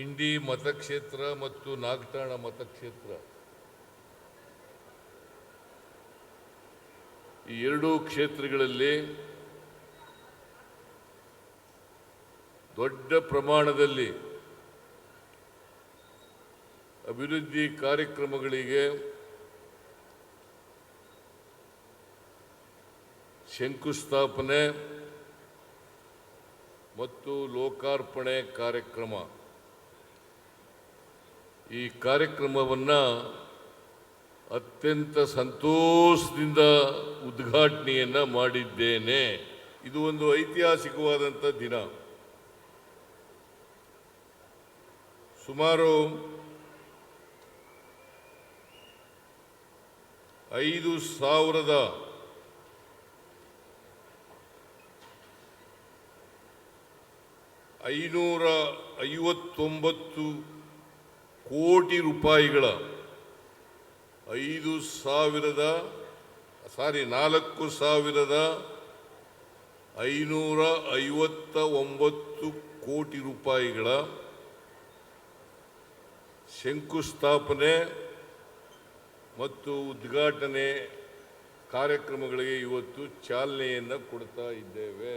ಇಂಡಿ ಮತಕ್ಷೇತ್ರ ಮತ್ತು ನಾಗತಾಣ ಮತಕ್ಷೇತ್ರ. ಈ ಎರಡೂ ಕ್ಷೇತ್ರಗಳಲ್ಲಿ ದೊಡ್ಡ ಪ್ರಮಾಣದಲ್ಲಿ ಅಭಿವೃದ್ಧಿ ಕಾರ್ಯಕ್ರಮಗಳಿಗೆ ಶಂಕುಸ್ಥಾಪನೆ ಮತ್ತು ಲೋಕಾರ್ಪಣೆ ಕಾರ್ಯಕ್ರಮ. ಈ ಕಾರ್ಯಕ್ರಮವನ್ನು ಅತ್ಯಂತ ಸಂತೋಷದಿಂದ ಉದ್ಘಾಟನೆಯನ್ನು ಮಾಡಿದ್ದೇನೆ. ಇದು ಒಂದು ಐತಿಹಾಸಿಕವಾದಂಥ ದಿನ. ಸುಮಾರು ಐದು ಸಾವಿರದ ಐನೂರ ಐವತ್ತೊಂಬತ್ತು ಕೋಟಿ ರೂಪಾಯಿಗಳ ಐದು ಸಾವಿರದ, ಸಾರಿ ನಾಲ್ಕು ಸಾವಿರದ ಐನೂರ ಐವತ್ತ ಒಂಬತ್ತು ಕೋಟಿ ರೂಪಾಯಿಗಳ ಶಂಕುಸ್ಥಾಪನೆ ಮತ್ತು ಉದ್ಘಾಟನೆ ಕಾರ್ಯಕ್ರಮಗಳಿಗೆ ಇವತ್ತು ಚಾಲನೆಯನ್ನು ಕೊಡ್ತಾ ಇದ್ದೇವೆ.